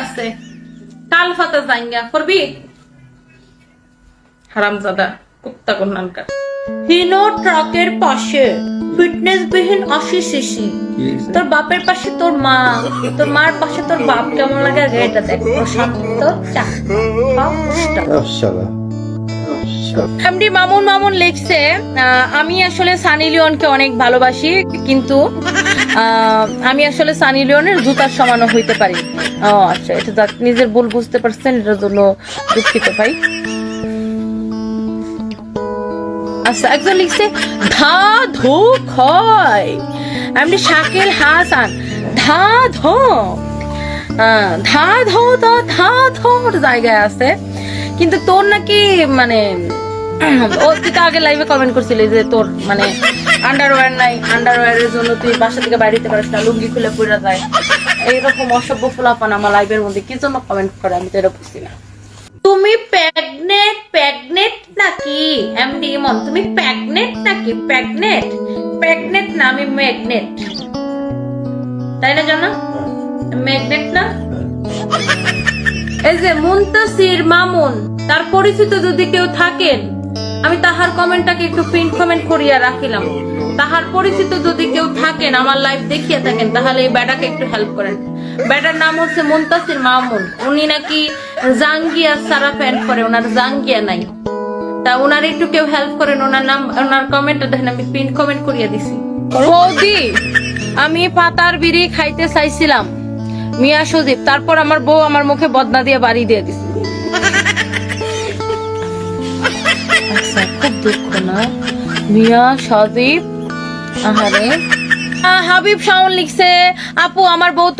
আছে। কাল ফাতা করবি? হারামজাদা কুত্তা হিনো ট্রাকের পাশে ফিটনেস বিহীন আশি সিসি। তোর বাপের পাশে তোর মা তোর মার পাশে তোর বাপ কেমন লাগে আগে এটা দেখ। প্রশান্ত এমডি মামুন মামুন লিখছে আমি আসলে সানি লিওনকে অনেক ভালোবাসি কিন্তু আমি আসলে সানি লিওনের জুতার সমানও হইতে পারি। ও আচ্ছা এটা যাক নিজের ভুল বুঝতে পারছেন, এটার জন্য দুঃখিত ভাই। আচ্ছা একজন লিখছে ধা ধু খয় এমনি শাকিল হাসান ধা ধো ধা ধো তো ধা ধোর জায়গায় আছে, কিন্তু তোর নাকি মানে ও তুই তো আগে লাইভে কমেন্ট করছিলি যে তোর মানে আন্ডারওয়্যার নাই আন্ডারওয়্যারের জন্য তুই বাসা থেকে বাইরে পারিস না লুঙ্গি খুলে পড়ে যায়। এইরকম অসভ্য ফুলাপান আমার লাইভের মধ্যে কি জন্য কমেন্ট করে আমি তো এটা বুঝছি না। তুমি প্রেগনেট প্রেগনেট নাকি? এমডি ইমন তুমি প্রেগনেট নাকি? প্রেগনেট প্রেগনেট না আমি ম্যাগনেট তাই না জানো? ম্যাগনেট না? এই যে মুন্তাসির মামুন তার পরিচিত যদি কেউ থাকেন আমি তাহার কমেন্টটাকে একটু প্রিন্ট কমেন্ট করিয়া রাখিলাম। তাহার পরিচিত যদি কেউ থাকেন, আমার লাইফ দেখিয়ে থাকেন, তাহলে এই ব্যাটাকে একটু হেল্প করেন। ব্যাটার নাম হচ্ছে মুন্তাসির মামুন। উনি নাকি জাঙ্গিয়া সারা প্যান্ট করে ওনার জাঙ্গিয়া নাই। তা ওনার একটু কেউ হেল্প করেন, ওনার নাম, ওনার কমেন্টটা দেখেন, আমি প্রিন্ট কমেন্ট করিয়া দিছি। বৌদি, আমি পাতার বিড়ি খাইতে চাইছিলাম। মিয়া সুদীপ, তারপর আমার বউ আমার মুখে বদনা দিয়ে বাড়ি দিয়ে দিছে। আচ্ছা খুব দুঃখ না? মিয়া সদীপ আহারে। হাবিব শাওন লিখছে আপু আমার বউ